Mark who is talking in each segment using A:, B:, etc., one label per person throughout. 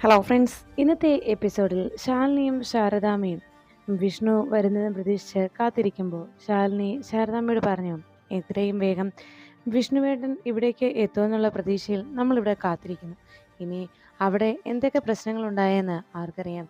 A: Hello friends ഇന്നത്തെ എപ്പിസോഡിൽ ശാലിനിയും ശാരദാമയും വിഷ്ണു വരുന്നതും പ്രതീക്ഷിച്ച് കാത്തിരിക്കുമ്പോൾ ശാലിനി ശാരദാമ്മയോട് പറഞ്ഞു എത്രയും വേഗം വിഷ്ണുവേട്ടൻ ഇവിടേക്ക് എത്തുമെന്നുള്ള പ്രതീക്ഷയിൽ നമ്മളിവിടെ കാത്തിരിക്കുന്നു. ഇനി അവിടെ എന്തൊക്കെ പ്രശ്നങ്ങളുണ്ടായെന്ന് ആർക്കറിയാം?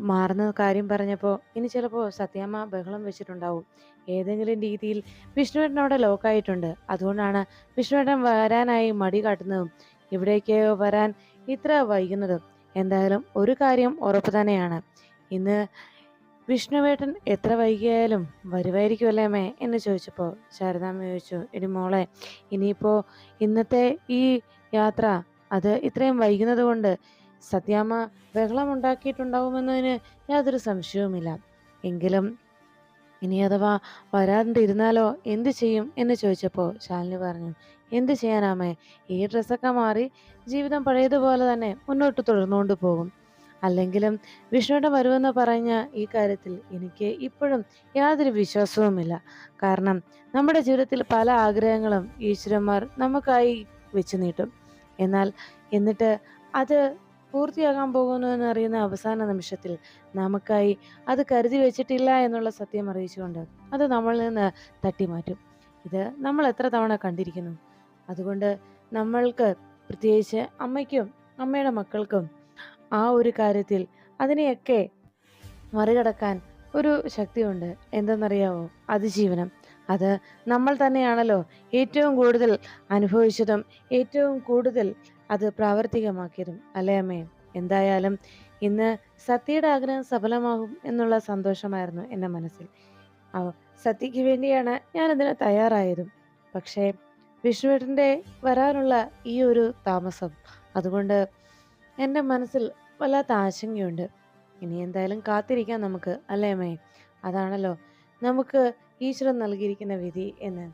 A: മാറുന്ന കാര്യം പറഞ്ഞപ്പോൾ ഇനി ചിലപ്പോൾ സത്യാമ്മ ബഹളം വെച്ചിട്ടുണ്ടാവും. ഏതെങ്കിലും രീതിയിൽ വിഷ്ണുവേട്ടൻ അവിടെ ലോക്കായിട്ടുണ്ട് അതുകൊണ്ടാണ് വിഷ്ണുവേട്ടൻ വരാനായി മടി കാട്ടുന്നതും ഇവിടേക്ക് വരാൻ ഇത്ര വൈകുന്നത്. എന്തായാലും ഒരു കാര്യം ഉറപ്പ് തന്നെയാണ്. ഇന്ന് വിഷ്ണുവേട്ടൻ എത്ര വൈകിയായാലും വരുമായിരിക്കുമല്ലേ അമ്മേ എന്ന് ചോദിച്ചപ്പോൾ ശാരദാമ്മ ചോദിച്ചു ഇനി മോളെ ഇനിയിപ്പോൾ ഇന്നത്തെ ഈ യാത്ര അത് ഇത്രയും വൈകുന്നത് കൊണ്ട് സത്യാമ്മ ബഹളം ഉണ്ടാക്കിയിട്ടുണ്ടാവുമെന്നതിന് യാതൊരു സംശയവുമില്ല. എങ്കിലും ഇനി അഥവാ വരാണ്ടിരുന്നാലോ എന്ത് ചെയ്യും എന്ന് ചോദിച്ചപ്പോൾ ശാലിനി പറഞ്ഞു എന്ത് ചെയ്യാനാമേ? ഈ ഡ്രസ്സൊക്കെ മാറി ജീവിതം പഴയതുപോലെ തന്നെ മുന്നോട്ട് തുടർന്നുകൊണ്ട് പോകും. അല്ലെങ്കിലും വിഷ്ണുവിടെ വരുമെന്ന് പറഞ്ഞ ഈ കാര്യത്തിൽ എനിക്ക് ഇപ്പോഴും യാതൊരു വിശ്വാസവുമില്ല. കാരണം നമ്മുടെ ജീവിതത്തിൽ പല ആഗ്രഹങ്ങളും ഈശ്വരന്മാർ നമുക്കായി വെച്ച് നീട്ടും. എന്നാൽ എന്നിട്ട് അത് പൂർത്തിയാകാൻ പോകുന്നു എന്നറിയുന്ന അവസാന നിമിഷത്തിൽ നമുക്കായി അത് കരുതി വെച്ചിട്ടില്ല എന്നുള്ള സത്യം അറിയിച്ചുകൊണ്ട് അത് നമ്മളിൽ നിന്ന് തട്ടിമാറ്റും. ഇത് നമ്മൾ എത്ര തവണ കണ്ടിരിക്കുന്നു? അതുകൊണ്ട് നമ്മൾക്ക് പ്രത്യേകിച്ച് അമ്മയ്ക്കും അമ്മയുടെ മക്കൾക്കും ആ ഒരു കാര്യത്തിൽ അതിനെയൊക്കെ മറികടക്കാൻ ഒരു ശക്തിയുണ്ട്. എന്തെന്നറിയാവോ? അതിജീവനം. അത് നമ്മൾ തന്നെയാണല്ലോ ഏറ്റവും കൂടുതൽ അനുഭവിച്ചതും ഏറ്റവും കൂടുതൽ അത് പ്രാവർത്തികമാക്കിയതും അല്ലേ അമ്മേ? എന്തായാലും ഇന്ന് സത്യയുടെ ആഗ്രഹം സഫലമാകും എന്നുള്ള സന്തോഷമായിരുന്നു എന്റെ മനസ്സിൽ. സത്യയ്ക്ക് വേണ്ടിയാണ് ഞാനതിന് തയ്യാറായതും. പക്ഷേ വിഷ്ണുവേട്ടന്റെ വരാനുള്ള ഈ ഒരു താമസം അതുകൊണ്ട് എന്റെ മനസ്സിൽ വല്ലാത്ത ആശങ്കയുണ്ട്. ഇനി എന്തായാലും കാത്തിരിക്കാം നമുക്ക് അല്ലേ അമ്മേ? അതാണല്ലോ നമുക്ക് ഈശ്വരൻ നൽകിയിരിക്കുന്ന വിധി എന്ന്.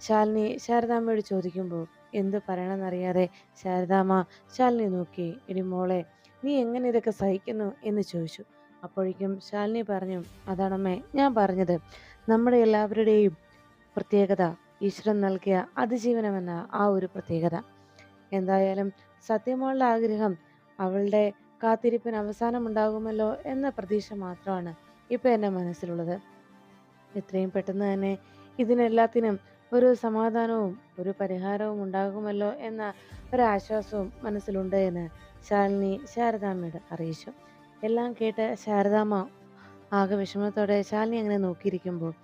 A: ശാലിനി ശാരദാമ്മയോട് ചോദിക്കുമ്പോൾ എന്ത് പറയണമെന്നറിയാതെ ശാരദാമ്മ ശാലിനി നോക്കി ഇനി മോളെ നീ എങ്ങനെ ഇതൊക്കെ സഹിക്കുന്നു? എന്ന് ചോദിച്ചു. അപ്പോഴേക്കും ശാലിനി പറഞ്ഞു അതാണമ്മേ ഞാൻ പറഞ്ഞത് നമ്മുടെ എല്ലാവരുടെയും പ്രത്യേകത ഈശ്വരൻ നൽകിയ അതിജീവനമെന്ന ആ ഒരു പ്രത്യേകത. എന്തായാലും സത്യമോളുടെ ആഗ്രഹം അവളുടെ കാത്തിരിപ്പിന് അവസാനമുണ്ടാകുമല്ലോ എന്ന പ്രതീക്ഷ മാത്രമാണ് ഇപ്പം എന്റെ മനസ്സിലുള്ളത്. എത്രയും പെട്ടെന്ന് തന്നെ ഇതിനെല്ലാത്തിനും ഒരു സമാധാനവും ഒരു പരിഹാരവും ഉണ്ടാകുമല്ലോ എന്ന ഒരാശ്വാസവും മനസ്സിലുണ്ട് എന്ന് ശാലിനി ശാരദാമ്മയോട് അറിയിച്ചു. എല്ലാം കേട്ട് ശാരദാമ്മ ആകെ വിഷമത്തോടെ ശാലിനി അങ്ങനെ നോക്കിയിരിക്കുമ്പോൾ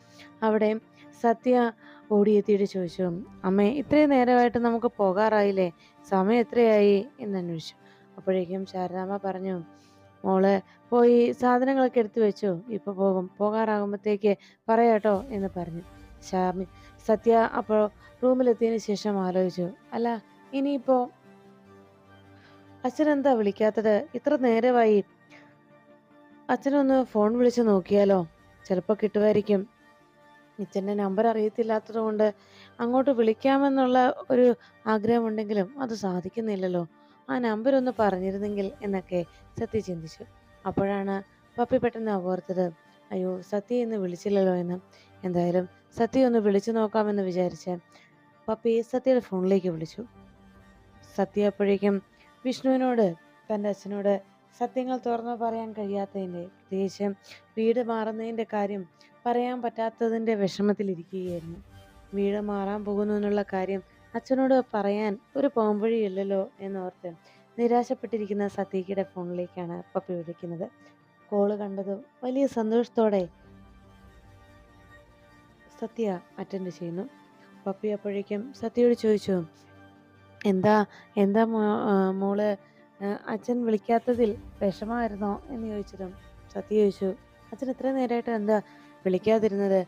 A: അവിടെ സത്യ ഓടിയെത്തിയിട്ട് ചോദിച്ചു അമ്മേ ഇത്രയും നേരമായിട്ട് നമുക്ക് പോകാറായില്ലേ? സമയം എത്രയായി? എന്ന് അന്വേഷിച്ചു. അപ്പോഴേക്കും ശാരദാമ്മ പറഞ്ഞു മോൾ പോയി സാധനങ്ങളൊക്കെ എടുത്തു വെച്ചു. ഇപ്പോൾ പോകും. പോകാറാകുമ്പോഴത്തേക്ക് പറയാട്ടോ എന്ന് പറഞ്ഞു. ശ്യാമി സത്യ അപ്പോൾ റൂമിലെത്തിയതിന് ശേഷം ആലോചിച്ചു. അല്ല ഇനിയിപ്പോ? അച്ഛനെന്താ വിളിക്കാത്തത്? ഇത്ര നേരമായി. അച്ഛനൊന്ന് ഫോൺ വിളിച്ച് നോക്കിയാലോ? ചിലപ്പോൾ കിട്ടുമായിരിക്കും. അച്ഛന്റെ നമ്പർ അറിയത്തില്ലാത്തത് കൊണ്ട് അങ്ങോട്ട് വിളിക്കാമെന്നുള്ള ഒരു ആഗ്രഹമുണ്ടെങ്കിലും അത് സാധിക്കുന്നില്ലല്ലോ. ആ നമ്പർ ഒന്ന് പറഞ്ഞിരുന്നെങ്കിൽ എന്നൊക്കെ സത്യ ചിന്തിച്ചു. അപ്പോഴാണ് പപ്പി പെട്ടെന്ന് ഓർത്തത്. അയ്യോ സത്യ ഇന്ന് വിളിച്ചില്ലല്ലോ എന്ന്. എന്തായാലും സത്യ ഒന്ന് വിളിച്ചു നോക്കാമെന്ന് വിചാരിച്ച് പപ്പി സത്യയുടെ ഫോണിലേക്ക് വിളിച്ചു. സത്യ അപ്പോഴേക്കും വിഷ്ണുവിനോട് തന്റെ അച്ഛനോട് സത്യങ്ങൾ തുറന്നു പറയാൻ കഴിയാത്തതിന്റെ പ്രത്യേകിച്ച് വീട് മാറുന്നതിന്റെ കാര്യം പറയാൻ പറ്റാത്തതിന്റെ വിഷമത്തിലിരിക്കുകയായിരുന്നു വീട് മാറാൻ പോകുന്നു എന്നുള്ള കാര്യം അച്ഛനോട് പറയാൻ ഒരു പോംവഴിയില്ലല്ലോ എന്നോർത്ത് നിരാശപ്പെട്ടിരിക്കുന്ന സത്യയുടെ ഫോണിലേക്കാണ് പപ്പി വിളിക്കുന്നത്. കോൾ കണ്ടതും വലിയ സന്തോഷത്തോടെ സത്യ അറ്റൻഡ് ചെയ്യുന്നു. പപ്പി അപ്പോഴേക്കും സത്യയോട് ചോദിച്ചു എന്താ എന്താ മോൾ അച്ഛൻ വിളിക്കാത്തതിൽ വിഷമമായിരുന്നോ? എന്ന് ചോദിച്ചതും സത്യ ചോദിച്ചു അച്ഛൻ ഇത്ര നേരമായിട്ട് എന്താ വിളിക്കാതിരുന്നത്?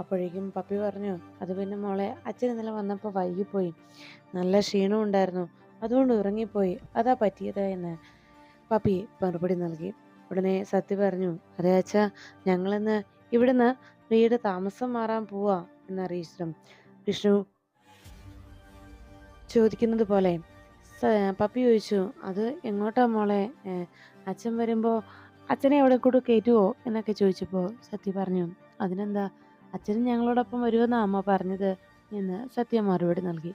A: അപ്പോഴേക്കും പപ്പി പറഞ്ഞു അത് പിന്നെ മോളെ അച്ഛൻ ഇന്നലെ വന്നപ്പോൾ വൈകിപ്പോയി. നല്ല ക്ഷീണം ഉണ്ടായിരുന്നു. അതുകൊണ്ട് ഉറങ്ങിപ്പോയി. അതാ പറ്റിയത് എന്ന് പപ്പി മറുപടി നൽകി. ഉടനെ സത്യ പറഞ്ഞു അതെ അച്ഛ ഞങ്ങളിന്ന് ഇവിടുന്ന് വീട് താമസം മാറാൻ പോവാ എന്നറിയിച്ചു വിഷ്ണു ചോദിക്കുന്നത് പോലെ പപ്പി ചോദിച്ചു അത് എങ്ങോട്ടാ മോളെ? അച്ഛൻ വരുമ്പോൾ അച്ഛനെ എവിടെ കൂടെ കയറ്റുമോ എന്നൊക്കെ ചോദിച്ചപ്പോൾ സത്യ പറഞ്ഞു അതിനെന്താ? അച്ഛനും ഞങ്ങളോടൊപ്പം വരുമെന്ന അമ്മ പറഞ്ഞത് എന്ന് സത്യ മറുപടി നൽകി.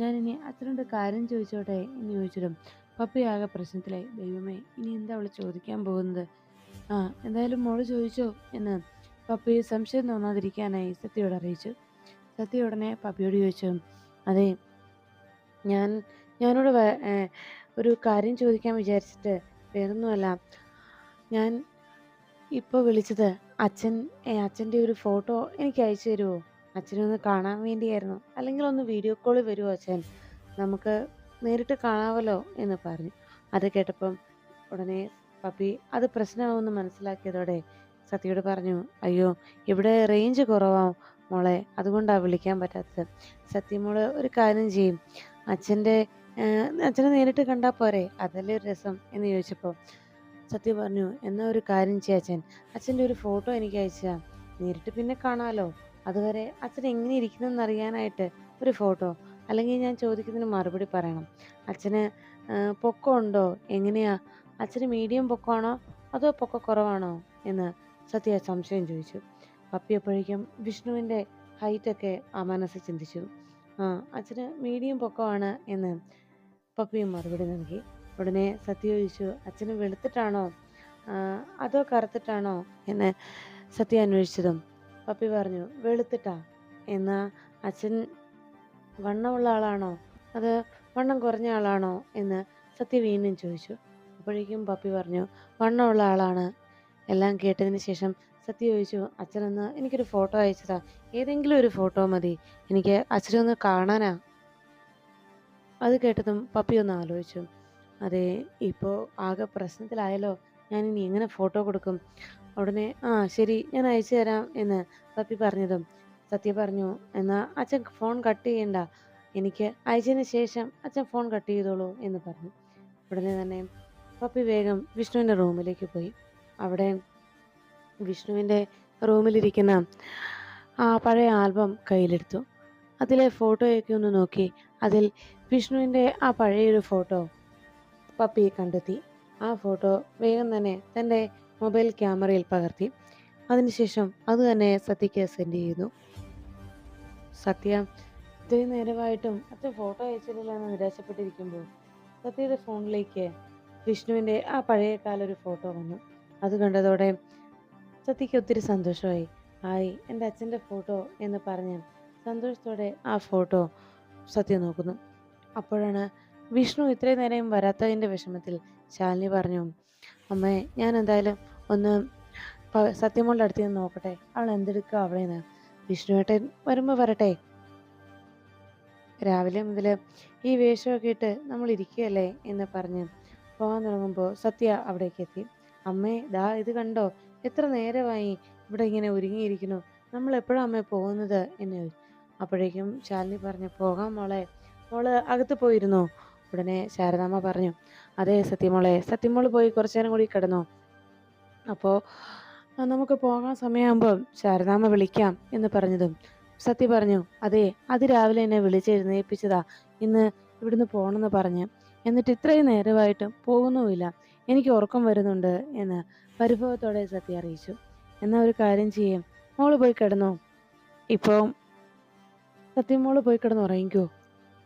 A: ഞാനിനി അച്ഛനോട് കാര്യം ചോദിച്ചോട്ടെ? എന്ന് ചോദിച്ചിട്ടും പപ്പി ആകെ പ്രശ്നത്തിലായി. ദൈവമേ ഇനി എന്താ അവൾ ചോദിക്കാൻ പോകുന്നത്? ആ എന്തായാലും മോൾ ചോദിച്ചോ എന്ന് പപ്പി സംശയം തോന്നാതിരിക്കാനായി സത്യയോട് അറിയിച്ചു. സത്യ ഉടനെ പപ്പിയോട് ചോദിച്ചു അതെ ഞാൻ ഞാനോട് ഒരു കാര്യം ചോദിക്കാൻ വിചാരിച്ചിട്ട് വേറൊന്നുമല്ല. ഞാൻ ഇപ്പോൾ വിളിച്ചത് അച്ഛൻ അച്ഛന്റെ ഒരു ഫോട്ടോ എനിക്ക് അയച്ചു തരുമോ അച്ഛനൊന്ന് കാണാൻ വേണ്ടിയായിരുന്നു. അല്ലെങ്കിൽ ഒന്ന് വീഡിയോ കോൾ വരുമോ അച്ഛൻ? നമുക്ക് നേരിട്ട് കാണാമല്ലോ എന്ന് പറഞ്ഞു. അത് കേട്ടപ്പം ഉടനെ പപ്പി അത് പ്രശ്നമാവുമെന്ന് മനസ്സിലാക്കിയതോടെ സത്യയോട് പറഞ്ഞു അയ്യോ ഇവിടെ റേഞ്ച് കുറവാവും മോളെ അതുകൊണ്ടാണ് വിളിക്കാൻ പറ്റാത്തത്. സത്യമോൾ ഒരു കാര്യം ചെയ്യും. അച്ഛന്റെ അച്ഛനെ നേരിട്ട് കണ്ടാൽ പോരെ അതല്ലേ ഒരു രസം? എന്ന് ചോദിച്ചപ്പോൾ സത്യ പറഞ്ഞു എന്നാ ഒരു കാര്യം ചെയ്യാം അച്ഛൻ അച്ഛന്റെ ഒരു ഫോട്ടോ എനിക്ക് അയച്ചാ. നേരിട്ട് പിന്നെ കാണാമല്ലോ അതുവരെ അച്ഛൻ എങ്ങനെ ഇരിക്കുന്നെന്ന് അറിയാനായിട്ട് ഒരു ഫോട്ടോ. അല്ലെങ്കിൽ ഞാൻ ചോദിക്കുന്നതിന് മറുപടി പറയണം. അച്ഛന് പൊക്കമുണ്ടോ? എങ്ങനെയാ? അച്ഛന് മീഡിയം പൊക്കമാണോ? അതോ പൊക്ക കുറവാണോ? എന്ന് സത്യ സംശയം ചോദിച്ചു. പപ്പി അപ്പോഴേക്കും വിഷ്ണുവിന്റെ ഹൈറ്റൊക്കെ ആ മനസ്സ് ചിന്തിച്ചു. ആ അച്ഛന് മീഡിയം പൊക്കമാണ് എന്ന് പപ്പിയും മറുപടി നൽകി. ഉടനെ സത്യ ചോദിച്ചു അച്ഛന് വെളുത്തിട്ടാണോ? അതോ കറുത്തിട്ടാണോ? എന്ന് സത്യ അന്വേഷിച്ചതും പപ്പി പറഞ്ഞു വെളുത്തിട്ടാ. എന്നാൽ അച്ഛൻ വണ്ണമുള്ള ആളാണോ? അത് വണ്ണം കുറഞ്ഞ ആളാണോ? എന്ന് സത്യ വീണ്ടും ചോദിച്ചു. അപ്പോഴേക്കും പപ്പി പറഞ്ഞു വണ്ണമുള്ള ആളാണ്. എല്ലാം കേട്ടതിന് ശേഷം സത്യ ചോദിച്ചു അച്ഛനൊന്ന് എനിക്കൊരു ഫോട്ടോ അയച്ചതാ. ഏതെങ്കിലും ഒരു ഫോട്ടോ മതി. എനിക്ക് അച്ഛനൊന്ന് കാണാനാ. അത് കേട്ടതും പപ്പി ഒന്ന് ആലോചിച്ചു. അതെ ഇപ്പോൾ ആകെ പ്രശ്നത്തിലായല്ലോ. ഞാൻ ഇനി എങ്ങനെ ഫോട്ടോ കൊടുക്കും? ഉടനെ ആ ശരി. ഞാൻ അയച്ചു തരാം എന്ന് പപ്പി പറഞ്ഞതും സത്യ പറഞ്ഞു. എന്നാ അച്ഛൻ ഫോൺ കട്ട് ചെയ്യണ്ട. എനിക്ക് അയച്ചതിന് ശേഷം അച്ഛൻ ഫോൺ കട്ട് ചെയ്തോളൂ എന്ന് പറഞ്ഞു. ഉടനെ തന്നെ പപ്പി വേഗം വിഷ്ണുവിന്റെ റൂമിലേക്ക് പോയി. അവിടെ വിഷ്ണുവിന്റെ റൂമിലിരിക്കുന്ന ആ പഴയ ആൽബം കയ്യിലെടുത്തു. അതിലെ ഫോട്ടോയൊക്കെ ഒന്ന് നോക്കി. അതിൽ വിഷ്ണുവിന്റെ ആ പഴയൊരു ഫോട്ടോ പപ്പി കണ്ടെത്തി. ആ ഫോട്ടോ വേഗം തന്നെ തന്റെ മൊബൈൽ ക്യാമറയിൽ പകർത്തി. അതിനുശേഷം അത് തന്നെ സത്യയ്ക്ക് സെൻഡ് ചെയ്തു. സത്യ ഇത്രയും നേരമായിട്ടും അച്ഛൻ ഫോട്ടോ അയച്ചിട്ടില്ല എന്ന് നിരാശപ്പെട്ടിരിക്കുമ്പോൾ സത്യയുടെ ഫോണിലേക്ക് വിഷ്ണുവിന്റെ ആ പഴയ കാല ഒരു ഫോട്ടോ വന്നു. അത് കണ്ടതോടെ സത്യയ്ക്ക് ഒത്തിരി സന്തോഷമായി. ആയി എന്റെ അച്ഛന്റെ ഫോട്ടോ എന്ന് പറഞ്ഞ് സന്തോഷത്തോടെ ആ ഫോട്ടോ സത്യ നോക്കുന്നു. അപ്പോഴാണ് വിഷ്ണു ഇത്രയും നേരം വരാത്തതിന്റെ വിഷമത്തിൽ ശാലിനി പറഞ്ഞു അമ്മേ ഞാൻ എന്തായാലും ഒന്ന് സത്യമോളുടെ അടുത്ത് നിന്ന് നോക്കട്ടെ. അവൾ എന്തെടുക്കുക അവിടെ നിന്ന് വിഷ്ണുവേട്ടൻ വരുമ്പോൾ വരട്ടെ. രാവിലെ മുതൽ ഈ വേഷമൊക്കെ ഇട്ട് നമ്മൾ ഇരിക്കുകയല്ലേ എന്ന് പറഞ്ഞ് പോകാൻ തുടങ്ങുമ്പോൾ സത്യ അവിടേക്ക് എത്തി. അമ്മേ ദാ ഇത് കണ്ടോ? എത്ര നേരമായി ഇവിടെ ഇങ്ങനെ ഒരുങ്ങിയിരിക്കുന്നു. നമ്മൾ എപ്പോഴാണ് അമ്മേ പോകുന്നത്? എന്ന് അപ്പോഴേക്കും ശാലിനി പറഞ്ഞു പോകാം മോളെ. മോൾ അകത്ത് പോയിരുന്നോ. ഉടനെ ശാരദാമ്മ പറഞ്ഞു അതെ സത്യമോളെ സത്യമോൾ പോയി കുറച്ചു നേരം കൂടി കിടന്നു. അപ്പോൾ നമുക്ക് പോകാൻ സമയമാകുമ്പോൾ ശാരദാമ്മ വിളിക്കാം എന്ന് പറഞ്ഞതും സത്യ പറഞ്ഞു അതെ അത് രാവിലെ എന്നെ വിളിച്ചെഴുന്നേൽപ്പിച്ചതാ ഇന്ന് ഇവിടുന്ന് പോകണമെന്ന് പറഞ്ഞ്. എന്നിട്ട് ഇത്രയും നേരമായിട്ടും പോകുന്നുമില്ല. എനിക്ക് ഉറക്കം വരുന്നുണ്ട് എന്ന് പരിഭവത്തോടെ സത്യ അറിയിച്ചു. എന്നാൽ ഒരു കാര്യം ചെയ്യും. മോൾ പോയി കിടന്നു. ഇപ്പോൾ സത്യം മോൾ പോയി കിടന്ന് ഉറങ്ങിക്കോ.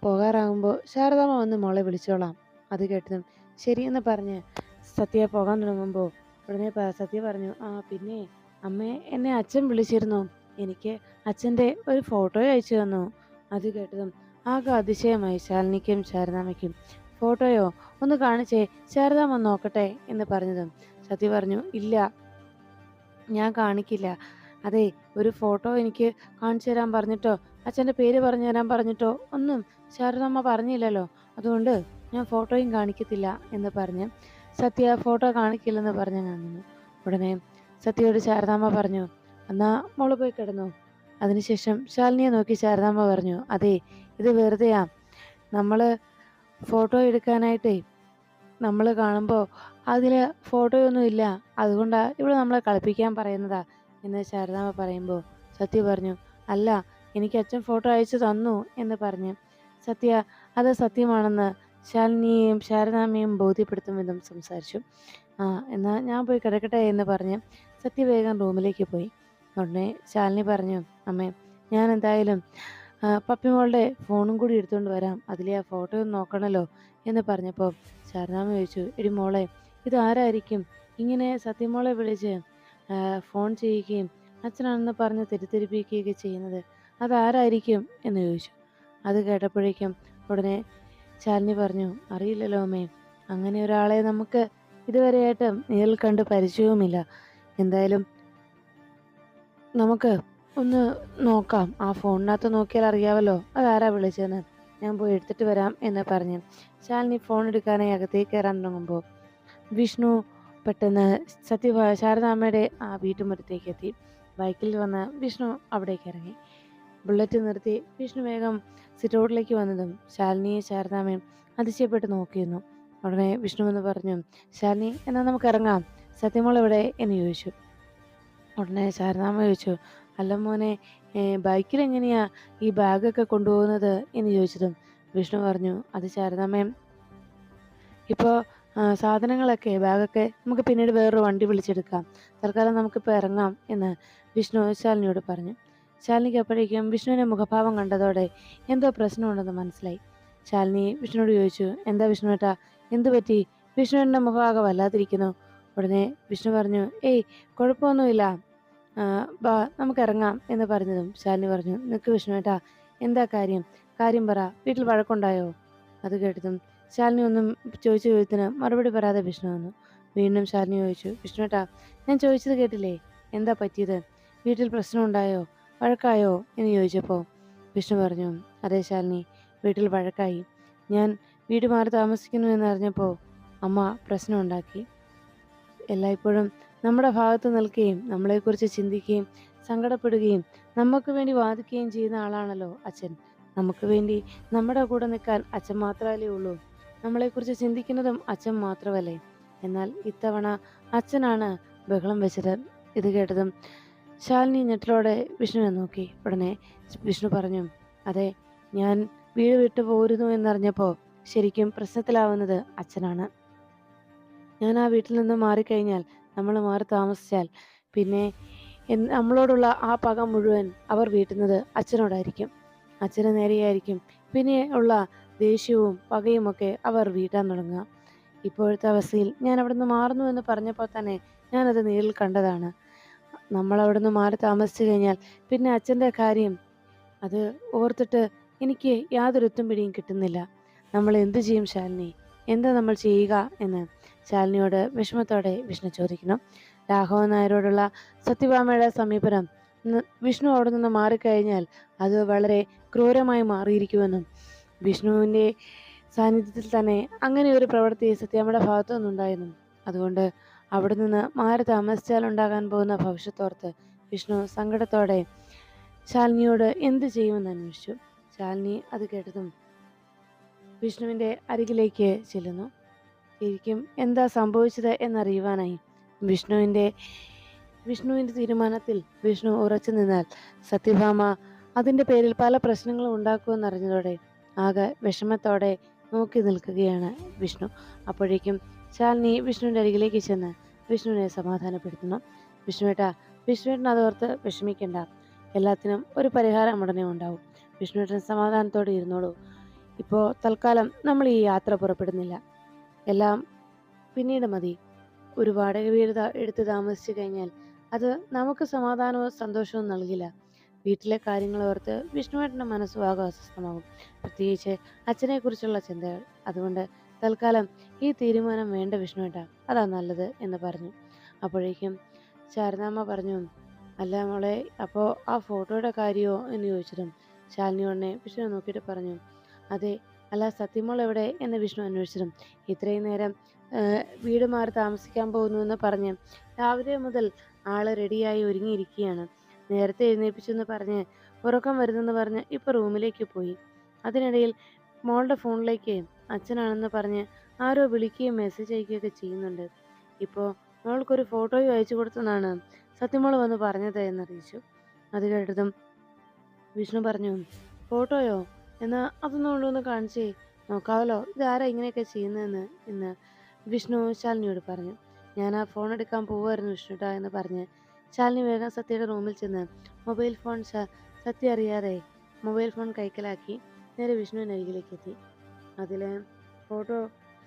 A: പോകാറാകുമ്പോൾ ശാരദാമ്മ വന്ന് മോളെ വിളിച്ചോളാം. അത് കേട്ടതും ശരിയെന്ന് പറഞ്ഞ് സത്യ പോകാൻ തുടങ്ങുമ്പോൾ ഉടനെ സത്യ പറഞ്ഞു ആ പിന്നെ അമ്മേ എന്നെ അച്ഛൻ വിളിച്ചിരുന്നു. എനിക്ക് അച്ഛന്റെ ഒരു ഫോട്ടോ അയച്ചു തന്നു. അത് കേട്ടതും ആകെ അതിശയമായി ശാലിനിക്കും ശാരദാമ്മയ്ക്കും. ഫോട്ടോയോ? ഒന്ന് കാണിച്ചേ ശാരദാമ്മ നോക്കട്ടെ എന്ന് പറഞ്ഞതും. സത്യ പറഞ്ഞു ഇല്ല ഞാൻ കാണിക്കില്ല. അതെ ഒരു ഫോട്ടോ എനിക്ക് കാണിച്ചു തരാൻ പറഞ്ഞിട്ടോ അച്ഛന്റെ പേര് പറഞ്ഞു തരാൻ പറഞ്ഞിട്ടോ ഒന്നും ശാരദാമ്മ പറഞ്ഞില്ലല്ലോ. അതുകൊണ്ട് ഞാൻ ഫോട്ടോയും കാണിക്കത്തില്ല എന്ന് പറഞ്ഞ് സത്യ ഫോട്ടോ കാണിക്കില്ലെന്ന് പറഞ്ഞ് നിന്നു. ഉടനെ സത്യയോട് ശാരദാമ്മ പറഞ്ഞു എന്നാ മോൾ പോയി കിടന്നു. അതിനുശേഷം ശാലിനിയെ നോക്കി ശാരദാമ്മ പറഞ്ഞു അതെ ഇത് വെറുതെയാ. നമ്മൾ ഫോട്ടോ എടുക്കാനായിട്ടേ നമ്മൾ കാണുമ്പോൾ അതിൽ ഫോട്ടോയൊന്നും ഇല്ല. അതുകൊണ്ടാണ് ഇവിടെ നമ്മളെ കളിപ്പിക്കാൻ പറയുന്നതാ. എന്ന് ശാരദാമ്മ പറയുമ്പോൾ സത്യ പറഞ്ഞു അല്ല എനിക്ക് അച്ഛൻ ഫോട്ടോ അയച്ചു തന്നു എന്ന് പറഞ്ഞ്. സത്യ അത് സത്യമാണെന്ന് ശാലിനിയെയും ശാരദാമ്മയും ബോധ്യപ്പെടുത്തും വിധം സംസാരിച്ചു. എന്നാൽ ഞാൻ പോയി കിടക്കട്ടെ എന്ന് പറഞ്ഞ് സത്യ വേഗം റൂമിലേക്ക് പോയി. ഉടനെ ശാലിനി പറഞ്ഞു അമ്മേ ഞാൻ എന്തായാലും പപ്പി പപ്പിമോളുടെ ഫോണും കൂടി എടുത്തുകൊണ്ട് വരാം. അതിലെ ആ ഫോട്ടോ ഒന്ന് നോക്കണമല്ലോ എന്ന് പറഞ്ഞപ്പോൾ ശാരദാമ്മ ചോദിച്ചു എടി മോളെ ഇത് ആരായിരിക്കും? ഇങ്ങനെ സത്യമോളെ വിളിച്ച് ഫോൺ ചെയ്യുകയും അച്ഛനാണെന്ന് പറഞ്ഞ് തെറ്റിദ്ധരിപ്പിക്കുകയൊക്കെ ചെയ്യുന്നത് അതാരായിരിക്കും എന്ന് ചോദിച്ചു. അത് കേട്ടപ്പോഴേക്കും ഉടനെ ശാലിനി പറഞ്ഞു അറിയില്ലല്ലോ അമ്മേ. അങ്ങനെ ഒരാളെ നമുക്ക് ഇതുവരെയായിട്ട് നേരിൽ കണ്ട് പരിചയവുമില്ല. എന്തായാലും നമുക്ക് ഒന്ന് നോക്കാം. ആ ഫോണിനകത്ത് നോക്കിയാൽ അറിയാമല്ലോ അതാരാ വിളിച്ചതെന്ന്. ഞാൻ പോയി എടുത്തിട്ട് വരാം എന്ന് പറഞ്ഞു. ശാലിനി ഫോൺ എടുക്കാനായി അകത്തേക്ക് കയറാൻ തുടങ്ങുമ്പോൾ വിഷ്ണു പെട്ടെന്ന് സത്യ ശാരദാമ്മയുടെ ആ വീട്ടുമുറ്റത്തേക്ക് എത്തി. ബൈക്കിൽ വന്ന് വിഷ്ണു അവിടേക്ക് ഇറങ്ങി. ബുള്ളറ്റ് നിർത്തി വിഷ്ണു വേഗം സിറ്റ് ഔട്ടിലേക്ക് വന്നതും ശാലിനിയെ ശാരദാമയും അതിശയപ്പെട്ട് നോക്കിയിരുന്നു. ഉടനെ വിഷ്ണു എന്ന് പറഞ്ഞു ശാലിനി എന്നാൽ നമുക്ക് ഇറങ്ങാം. സത്യമോൾ എവിടെ? എന്ന് ചോദിച്ചു. ഉടനെ ശാരദാമ ചോദിച്ചു അല്ല മോനെ ബൈക്കിൽ എങ്ങനെയാ ഈ ബാഗൊക്കെ കൊണ്ടുപോകുന്നത്? എന്ന് ചോദിച്ചതും വിഷ്ണു പറഞ്ഞു അത് ശാരദാമയം ഇപ്പോൾ സാധനങ്ങളൊക്കെ ബാഗൊക്കെ നമുക്ക് പിന്നീട് വേറൊരു വണ്ടി വിളിച്ചെടുക്കാം. തൽക്കാലം നമുക്കിപ്പോൾ ഇറങ്ങാം എന്ന് വിഷ്ണു ശാലിനിയോട് പറഞ്ഞു. ശാലിനിക്ക് അപ്പോഴേക്കും വിഷ്ണുവിന്റെ മുഖഭാവം കണ്ടതോടെ എന്തോ പ്രശ്നമുണ്ടെന്ന് മനസ്സിലായി. ശാലിനി വിഷ്ണുവോട് ചോദിച്ചു എന്താ വിഷ്ണുവേട്ടാ എന്തു പറ്റി? വിഷ്ണുവിന്റെ മുഖഭാഗം വല്ലാതിരിക്കുന്നു. ഉടനെ വിഷ്ണു പറഞ്ഞു ഏയ് കുഴപ്പമൊന്നുമില്ല. ബാ നമുക്ക് ഇറങ്ങാം എന്ന് പറഞ്ഞതും ശാലിനി പറഞ്ഞു നിൽക്ക് വിഷ്ണുവേട്ടാ എന്താ കാര്യം? കാര്യം പറ വീട്ടിൽ വഴക്കുണ്ടായോ? അത് കേട്ടതും ശാലിനി ഒന്നും ചോദിച്ച ചോദ്യത്തിന് മറുപടി പറയാതെ വിഷ്ണു വന്നു. വീണ്ടും ശാലിനി ചോദിച്ചു വിഷ്ണുവേട്ടാ ഞാൻ ചോദിച്ചത് കേട്ടില്ലേ? എന്താ പറ്റിയത്? വീട്ടിൽ പ്രശ്നമുണ്ടായോ? വഴക്കായോ എന്ന് ചോദിച്ചപ്പോൾ വിഷ്ണു പറഞ്ഞു അതെ ശാലിനി വീട്ടിൽ വഴക്കായി. ഞാൻ വീട് മാറി താമസിക്കുന്നു എന്നറിഞ്ഞപ്പോൾ അമ്മ പ്രശ്നമുണ്ടാക്കി എല്ലായ്പ്പോഴും നമ്മുടെ ഭാഗത്ത് നിൽക്കുകയും നമ്മളെക്കുറിച്ച് ചിന്തിക്കുകയും സങ്കടപ്പെടുകയും നമുക്ക് വേണ്ടി വാദിക്കുകയും ചെയ്യുന്ന ആളാണല്ലോ അച്ഛൻ. നമുക്ക് വേണ്ടി നമ്മുടെ കൂടെ നിൽക്കാൻ അച്ഛൻ മാത്രമല്ലേ ഉള്ളൂ. നമ്മളെക്കുറിച്ച് ചിന്തിക്കുന്നതും അച്ഛൻ മാത്രമല്ലേ. എന്നാൽ ഇത്തവണ അച്ഛനാണ് ബഹളം വെച്ചത്. ഇത് കേട്ടതും ശാലിനി ഞെട്ടലോടെ വിഷ്ണുവിനെ നോക്കി. ഉടനെ വിഷ്ണു പറഞ്ഞു അതെ ഞാൻ വീട് വിട്ടു പോരുന്നു എന്നറിഞ്ഞപ്പോൾ ശരിക്കും പ്രശ്നത്തിലാവുന്നത് അച്ഛനാണ്. ഞാൻ ആ വീട്ടിൽ നിന്ന് മാറിക്കഴിഞ്ഞാൽ നമ്മൾ മാറി താമസിച്ചാൽ പിന്നെ നമ്മളോടുള്ള ആ പക മുഴുവൻ അവർ വീട്ടുന്നത് അച്ഛനോടായിരിക്കും. അച്ഛന് നേരെയായിരിക്കും. പിന്നെ ഉള്ള ദേഷ്യവും പകയുമൊക്കെ അവർ വീട്ടാൻ തുടങ്ങുക. ഇപ്പോഴത്തെ അവസ്ഥയിൽ ഞാൻ അവിടെ നിന്ന് മാറുന്നു എന്ന് പറഞ്ഞപ്പോൾ തന്നെ ഞാനത് നേരിൽ കണ്ടതാണ്. നമ്മൾ അവിടെ നിന്ന് മാറി താമസിച്ചു കഴിഞ്ഞാൽ പിന്നെ അച്ഛന്റെ കാര്യം അത് ഓർത്തിട്ട് എനിക്ക് യാതൊരു ഒത്തും പിടിയും കിട്ടുന്നില്ല. നമ്മൾ എന്തു ചെയ്യും ശാലിനി? എന്താ നമ്മൾ ചെയ്യുക എന്ന് ശാലിനിയോട് വിഷമത്തോടെ വിഷ്ണു ചോദിക്കുന്നു. രാഘവൻ നായരോടുള്ള സത്യഭാമയുടെ സമീപനം വിഷ്ണു അവിടെ നിന്ന് മാറിക്കഴിഞ്ഞാൽ അത് വളരെ ക്രൂരമായി മാറിയിരിക്കുമെന്നും വിഷ്ണുവിന്റെ സാന്നിധ്യത്തിൽ തന്നെ അങ്ങനെ ഒരു പ്രവൃത്തി സത്യാമ്മയുടെ ഭാഗത്തു നിന്നുണ്ടായിരുന്നു അതുകൊണ്ട് അവിടെ നിന്ന് മാറി താമസിച്ചാൽ ഉണ്ടാകാൻ പോകുന്ന ഭവിഷ്യത്തോർത്ത് വിഷ്ണു സങ്കടത്തോടെ ശാലിനിയോട് എന്ത് ചെയ്യുമെന്ന് അന്വേഷിച്ചു. ശാലിനി അത് കേട്ടതും വിഷ്ണുവിന്റെ അരികിലേക്ക് ചെല്ലുന്നു. ശരിക്കും എന്താ സംഭവിച്ചത് എന്നറിയുവാനായി വിഷ്ണുവിന്റെ വിഷ്ണുവിന്റെ തീരുമാനത്തിൽ വിഷ്ണു ഉറച്ചു നിന്നാൽ സത്യഭാമ അതിന്റെ പേരിൽ പല പ്രശ്നങ്ങളും ഉണ്ടാക്കുമെന്നറിഞ്ഞതോടെ ആകെ വിഷമത്തോടെ നോക്കി നിൽക്കുകയാണ് വിഷ്ണു. അപ്പോഴേക്കും ശാലിനി വിഷ്ണുവിന്റെ അരികിലേക്ക് ചെന്ന് വിഷ്ണുവിനെ സമാധാനപ്പെടുത്തുന്നു വിഷ്ണുവേട്ട വിഷ്ണുവേട്ടൻ അതോർത്ത് വിഷമിക്കേണ്ട. എല്ലാത്തിനും ഒരു പരിഹാരം ഉടനെ ഉണ്ടാവും. വിഷ്ണുവേട്ടൻ സമാധാനത്തോടെ ഇരുന്നോളൂ. ഇപ്പോൾ തൽക്കാലം നമ്മൾ ഈ യാത്ര പുറപ്പെടുന്നില്ല. എല്ലാം പിന്നീട് മതി. ഒരു വാടക വീട് എടുത്ത് താമസിച്ചു കഴിഞ്ഞാൽ അത് നമുക്ക് സമാധാനവും സന്തോഷവും നൽകില്ല. വീട്ടിലെ കാര്യങ്ങൾ ഓർത്ത് വിഷ്ണുവേട്ടന്റെ മനസ്സുവാകും അസ്വസ്ഥമാകും. പ്രത്യേകിച്ച് അച്ഛനെക്കുറിച്ചുള്ള ചിന്തകൾ. അതുകൊണ്ട് തൽക്കാലം ഈ തീരുമാനം വേണ്ട വിഷ്ണുവേട്ട അതാ നല്ലത് എന്ന് പറഞ്ഞു. അപ്പോഴേക്കും ശാരദാമ്മ പറഞ്ഞു അല്ല മോളെ അപ്പോൾ ആ ഫോട്ടോയുടെ കാര്യമോ എന്ന് ചോദിച്ചതും ശാലിനി ഉടനെ വിഷ്ണു നോക്കിയിട്ട് പറഞ്ഞു അതെ അല്ല സത്യമോൾ എവിടെ? എന്ന് വിഷ്ണു അന്വേഷിച്ചതും ഇത്രയും നേരം വീട് മാറി താമസിക്കാൻ പോകുന്നു എന്ന് പറഞ്ഞ് രാവിലെ മുതൽ ആൾ റെഡിയായി ഒരുങ്ങിയിരിക്കുകയാണ്. നേരത്തെ എഴുന്നേൽപ്പിച്ചെന്ന് പറഞ്ഞ് ഉറക്കം വരുന്നെന്ന് പറഞ്ഞ് ഇപ്പോൾ റൂമിലേക്ക് പോയി. അതിനിടയിൽ മോളുടെ ഫോണിലേക്ക് അച്ഛനാണെന്ന് പറഞ്ഞ് ആരോ വിളിക്കുകയും മെസ്സേജ് അയക്കുകയൊക്കെ ചെയ്യുന്നുണ്ട്. ഇപ്പോൾ മോൾക്കൊരു ഫോട്ടോയും അയച്ചു കൊടുത്തെന്നാണ് സത്യമോൾ വന്ന് പറഞ്ഞത് എന്നറിയിച്ചു. അത് കേട്ടതും വിഷ്ണു പറഞ്ഞു ഫോട്ടോയോ എന്നാൽ അതൊന്നും കൊണ്ടുവന്ന് കാണിച്ചേ. നോക്കാവല്ലോ ഇതാരാ ഇങ്ങനെയൊക്കെ ചെയ്യുന്നതെന്ന് ഇന്ന് വിഷ്ണു ശാലിനിയോട് പറഞ്ഞു. ഞാൻ ആ ഫോൺ എടുക്കാൻ പോവുമായിരുന്നു വിഷ്ണുട്ടാ എന്ന് പറഞ്ഞ് ശാലിനി വേഗം സത്യയുടെ റൂമിൽ ചെന്ന് മൊബൈൽ ഫോൺ സത്യ അറിയാതെ മൊബൈൽ ഫോൺ കൈക്കലാക്കി നേരെ വിഷ്ണുവിന്റെ അരികിലേക്ക് എത്തി. അതിൽ ഫോട്ടോ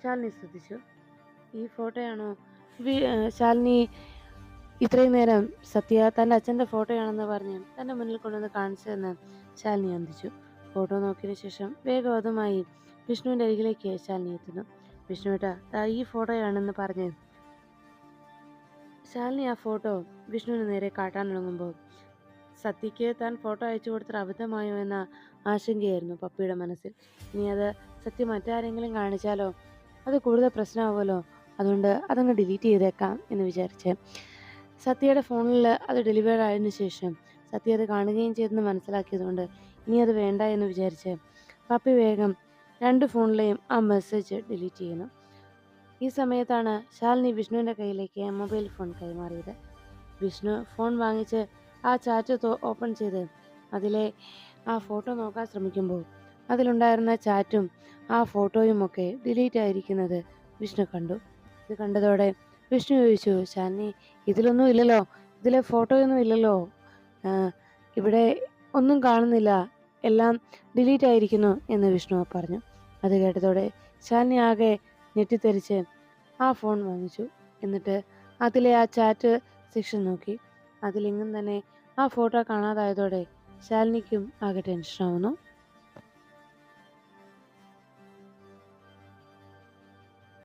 A: ശാലിനി ശ്രദ്ധിച്ചു. ഈ ഫോട്ടോയാണോ ശാലിനി ഇത്രയും നേരം സത്യ തന്റെ അച്ഛന്റെ ഫോട്ടോയാണെന്ന് പറഞ്ഞ് തന്റെ മുന്നിൽ കൊണ്ടുവന്ന് കാണിച്ചതെന്ന് ശാലിനി അന്തിച്ചു. ഫോട്ടോ നോക്കിയതിനു ശേഷം വേഗം അതുമായി വിഷ്ണുവിന്റെ അരികിലേക്ക് ശാലിനി എത്തുന്നു. വിഷ്ണു ഏട്ടാ ഈ ഫോട്ടോയാണെന്ന് പറഞ്ഞ് ശാലിനി ആ ഫോട്ടോ വിഷ്ണുവിന് നേരെ കാട്ടാൻ തുടങ്ങുമ്പോൾ സത്യയ്ക്ക് താൻ ഫോട്ടോ അയച്ചു കൊടുത്തത് അബദ്ധമായോ എന്ന ആശങ്കയായിരുന്നു പപ്പിയുടെ മനസ്സിൽ. ഇനി അത് സത്യം മറ്റാരെങ്കിലും കാണിച്ചാലോ? അത് കൂടുതൽ പ്രശ്നമാവുമല്ലോ? അതുകൊണ്ട് അതങ്ങ് ഡിലീറ്റ് ചെയ്തേക്കാം എന്ന് വിചാരിച്ച്. സത്യയുടെ ഫോണിൽ അത് ഡെലിവേർഡ് ആയതിനു ശേഷം സത്യ അത് കാണുകയും ചെയ്തെന്ന് മനസ്സിലാക്കിയതുകൊണ്ട് ഇനി അത് വേണ്ട എന്ന് വിചാരിച്ച് പപ്പി വേഗം രണ്ട് ഫോണിലെയും ആ മെസ്സേജ് ഡിലീറ്റ് ചെയ്യുന്നു. ഈ സമയത്താണ് ശാലിനി വിഷ്ണുവിന്റെ കയ്യിലേക്ക് മൊബൈൽ ഫോൺ കൈമാറിയത്. വിഷ്ണു ഫോൺ വാങ്ങിച്ച് ആ ചാറ്റ് ഓപ്പൺ ചെയ്ത് അതിലെ ആ ഫോട്ടോ നോക്കാൻ ശ്രമിക്കുമ്പോൾ അതിലുണ്ടായിരുന്ന ചാറ്റും ആ ഫോട്ടോയും ഒക്കെ ഡിലീറ്റ് ആയിരിക്കുന്നത് വിഷ്ണു കണ്ടു. ഇത് കണ്ടതോടെ വിഷ്ണു ചോദിച്ചു ഷാനി ഇതിലൊന്നും ഇല്ലല്ലോ. ഇതിലെ ഫോട്ടോയൊന്നും ഇല്ലല്ലോ. ഇവിടെ ഒന്നും കാണുന്നില്ല. എല്ലാം ഡിലീറ്റ് ആയിരിക്കുന്നു എന്ന് വിഷ്ണു പറഞ്ഞു. അത് കേട്ടതോടെ ഷാനി ആകെ ഞെട്ടിത്തെറിച്ച് ആ ഫോൺ വാങ്ങിച്ചു. എന്നിട്ട് അതിലെ ആ ചാറ്റ് സെക്ഷൻ നോക്കി. അതിലെങ്ങും തന്നെ ആ ഫോട്ടോ കാണാതായതോടെ ശാലിനിക്കും ആകെ ടെൻഷനാവുന്നു